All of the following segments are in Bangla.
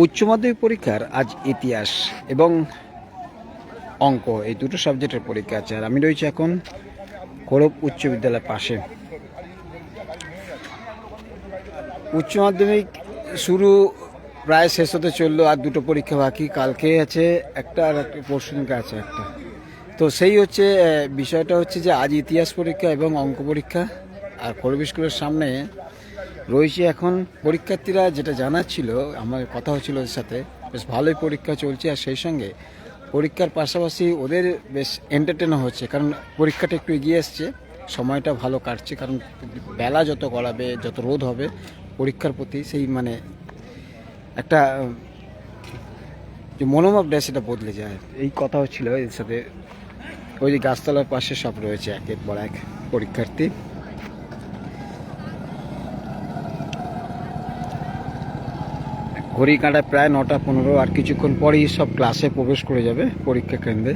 উচ্চ মাধ্যমিক পরীক্ষার আজ ইতিহাস এবং অঙ্ক, এই দুটো সাবজেক্টের পরীক্ষা আছে। আর আমি রয়েছি এখন খড়ব উচ্চ বিদ্যালয়ের পাশে। উচ্চ মাধ্যমিক শুরু প্রায় শেষ হতে চলল, আর দুটো পরীক্ষা বাকি। কালকে আছে একটা আর একটা, পরশু দিনকে আছে একটা। তো সেই হচ্ছে বিষয়টা হচ্ছে যে আজ ইতিহাস পরীক্ষা এবং অঙ্ক পরীক্ষা, আর খড়ব স্কুলের সামনে রয়েছে এখন। পরীক্ষার্থীরা যেটা জানাচ্ছিল, আমার কথা হচ্ছিল ওদের সাথে, বেশ ভালোই পরীক্ষা চলছে আর সেই সঙ্গে পরীক্ষার পাশাপাশি ওদের বেশ এন্টারটেনও হচ্ছে, কারণ পরীক্ষাটা একটু এগিয়ে এসছে সময়টা ভালো কাটছে, কারণ বেলা যত গড়াবে, যত রোদ হবে, পরীক্ষার প্রতি সেই মানে একটা, যে মনোভাবটা সেটা বদলে যায়। এই কথা হচ্ছিল এর সাথে। ওই যে গাছতলার পাশে সব রয়েছে, একের পর এক পরীক্ষার্থী। ঘড়ি কাঁটায় প্রায় নটা পনেরো, আর কিছুক্ষণ পরেই সব ক্লাসে প্রবেশ করে যাবে পরীক্ষা কেন্দ্রে।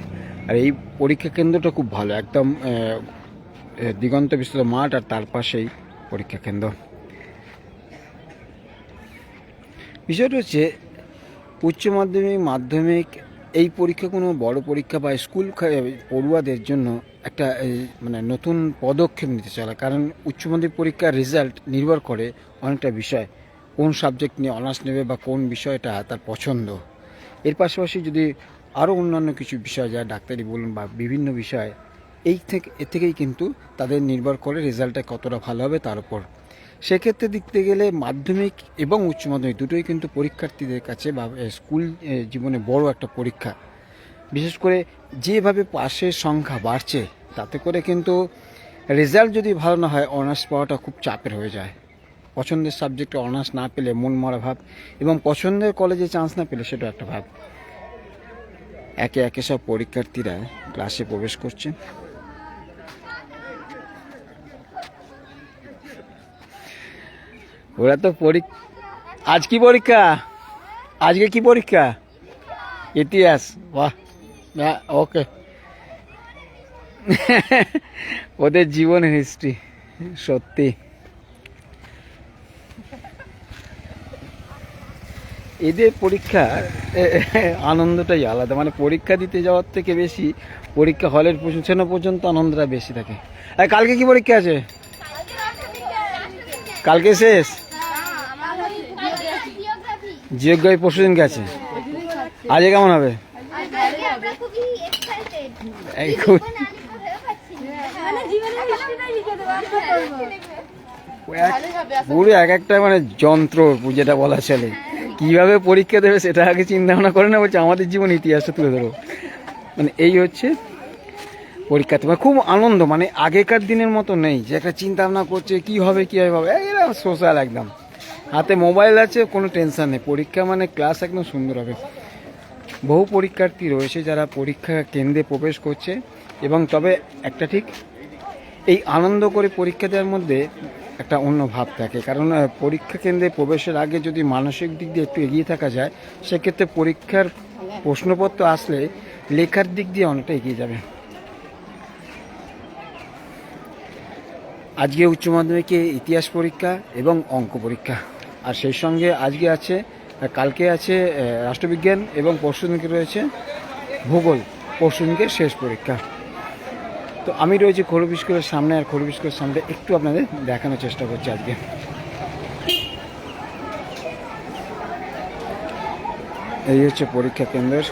আর এই পরীক্ষা কেন্দ্রটা খুব ভালো, একদম দিগন্ত বিস্তৃত মাঠ আর তার পাশেই পরীক্ষা কেন্দ্র। বিষয়টা হচ্ছে, উচ্চ মাধ্যমিক মাধ্যমিক, এই পরীক্ষা কোনো বড় পরীক্ষা বা স্কুল পড়ুয়াদের জন্য একটা মানে নতুন পদক্ষেপ নিতে চলে কারণ উচ্চ মাধ্যমিক পরীক্ষার রেজাল্ট নির্ভর করে অনেকটা বিষয়। কোন সাবজেক্ট নিয়ে অনার্স নেবে বা কোন বিষয়টা তার পছন্দ। এর পাশাপাশি যদি আরও অন্যান্য কিছু বিষয় যা ডাক্তারি বলুন বা বিভিন্ন বিষয়, এই থেকে, এ থেকেই কিন্তু তাদের নির্ভর করে রেজাল্টটা কতটা ভালো হবে তার উপর। সেক্ষেত্রে দেখতে গেলে মাধ্যমিক এবং উচ্চ মাধ্যমিক দুটোই কিন্তু পরীক্ষার্থীদের কাছে বা স্কুল জীবনে বড় একটা পরীক্ষা। বিশেষ করে যেভাবে পাশের সংখ্যা বাড়ছে, তাতে করে কিন্তু রেজাল্ট যদি ভালো না হয় অনার্স পাওয়াটা খুব চাপের হয়ে যায়। পছন্দের সাবজেক্টে অনার্স না পেলে মন মরা ভাব এবং পছন্দের কলেজে চান্স না পেলে সেটা একটা ভাব। একে একে সব পরীক্ষার্থীরা ক্লাসে প্রবেশ করছে। ওরা তো পরীক্ষা আজ কি পরীক্ষা? আজকে কি পরীক্ষা? ইতিহাস। বাহ। ওকে ওদের জীবনের হিস্ট্রি সত্যি। এদের পরীক্ষা আনন্দটাই আলাদা। মানে পরীক্ষা দিতে যাওয়ার থেকে বেশি পরীক্ষা হলের পৌঁছানো পর্যন্ত আনন্দটা বেশি থাকে। আর কালকে কি পরীক্ষা আছে? কালকে শেষ? জিওগ্রাফি পরশু দিন গেছে। আজকে কেমন হবে? খুব এক- পুরো এক একটা মানে যন্ত্র যেটা বলা চলে। কীভাবে পরীক্ষা দেবে সেটা আগে চিন্তা ভাবনা করে না বলছে আমাদের জীবন ইতিহাসটা তুলে ধরো। মানে এই হচ্ছে পরীক্ষাতে মানে খুব আনন্দ মানে আগেকার দিনের মতো নেই যে একটা চিন্তা ভাবনা করছে কি হবে কি হবে এরা সোশ্যাল একদম। হাতে মোবাইল আছে কোনো টেনশন নেই। পরীক্ষা মানে ক্লাস একদম সুন্দর হবে। বহু পরীক্ষার্থী রয়েছে যারা পরীক্ষা কেন্দ্রে প্রবেশ করছে এবং তবে একটা ঠিক এই আনন্দ করে পরীক্ষা দেওয়ার মধ্যে একটা অন্য ভাব থাকে। কারণ পরীক্ষা কেন্দ্রে প্রবেশের আগে যদি মানসিক দিক দিয়ে একটু এগিয়ে থাকা যায়, সেক্ষেত্রে পরীক্ষার প্রশ্নপত্র আসলে লেখার দিক দিয়ে অনেকটা এগিয়ে যাবে। আজকে উচ্চ মাধ্যমিকে ইতিহাস পরীক্ষা এবং অঙ্ক পরীক্ষা। আর সেই সঙ্গে আজকে আছে কালকে আছে রাষ্ট্রবিজ্ঞান এবং পরশুদিনকে রয়েছে ভূগোল। পরশুদিনকে শেষ পরীক্ষা। তো আমি রয়েছি খরু স্কুলের সামনে আর খরু স্কুলের সামনে একটু আপনাদের দেখানোর চেষ্টা করছি আজকে। এই হচ্ছে পরীক্ষা কেন্দ্রের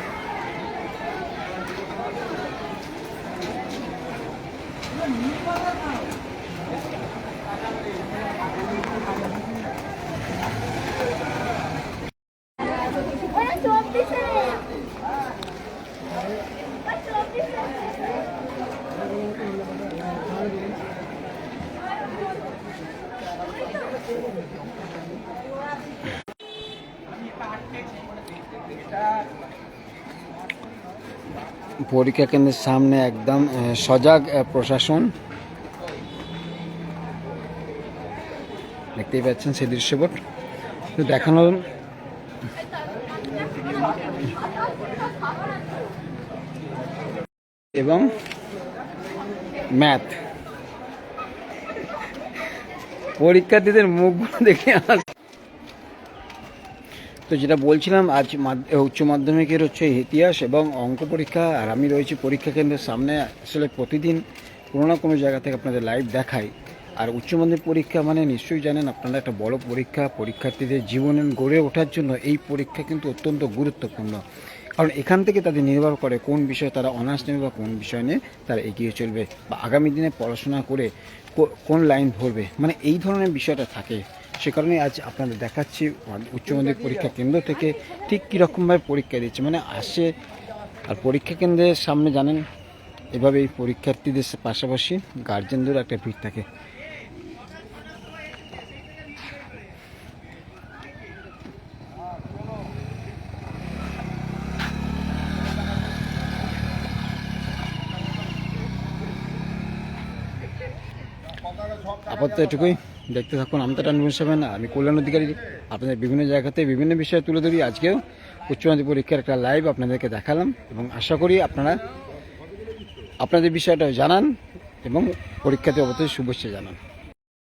পরীক্ষা কেন্দ্রের সামনে একদম সজাগ প্রশাসন। দেখতেই পাচ্ছেন সেই দৃশ্যপট দেখানো এবং ম্যাথ। পরীক্ষার্থীদের মুখগুলো দেখে আমার তো যেটা বলছিলাম, আজ উচ্চ মাধ্যমিকের হচ্ছে ইতিহাস এবং অঙ্ক পরীক্ষা, আর আমি রয়েছি পরীক্ষা কেন্দ্রের সামনে। আসলে প্রতিদিন কোনো না কোনো জায়গা থেকে আপনাদের লাইভ দেখাই। আর উচ্চ মাধ্যমিক পরীক্ষা মানে নিশ্চয়ই জানেন, আপনারা একটা বড় পরীক্ষা, পরীক্ষার্থীদের জীবনে গড়ে ওঠার জন্য এই পরীক্ষা কিন্তু অত্যন্ত গুরুত্বপূর্ণ। কারণ এখান থেকে তাদের নির্ভর করে কোন বিষয়ে তারা অনার্স নেবে বা কোন বিষয় নিয়ে তারা এগিয়ে চলবে বা আগামী দিনে পড়াশোনা করে কোন লাইন ধরবে। মানে এই ধরনের বিষয়টা থাকে। সে কারণে আজ আপনাদের দেখাচ্ছি উচ্চ মাধ্যমিক পরীক্ষা কেন্দ্র থেকে ঠিক কীরকমভাবে পরীক্ষা দিচ্ছে। মানে আসে আর পরীক্ষা কেন্দ্রের সামনে জানেন, এভাবেই পরীক্ষার্থীদের পাশাপাশি গার্জেনদেরও একটা ভিড় থাকে। আপাতত এটুকুই। দেখতে থাকুন আমি তো টানবেন সেভেন। আমি কল্যাণ অধিকারী। আপনাদের বিভিন্ন জায়গাতে বিভিন্ন বিষয়ে তুলে ধরি। আজকেও উচ্চমাধ্যমিক পরীক্ষার একটা লাইভ আপনাদেরকে দেখালাম এবং আশা করি আপনারা আপনাদের বিষয়টা জানান এবং পরীক্ষাতে অবশ্যই শুভেচ্ছা জানান।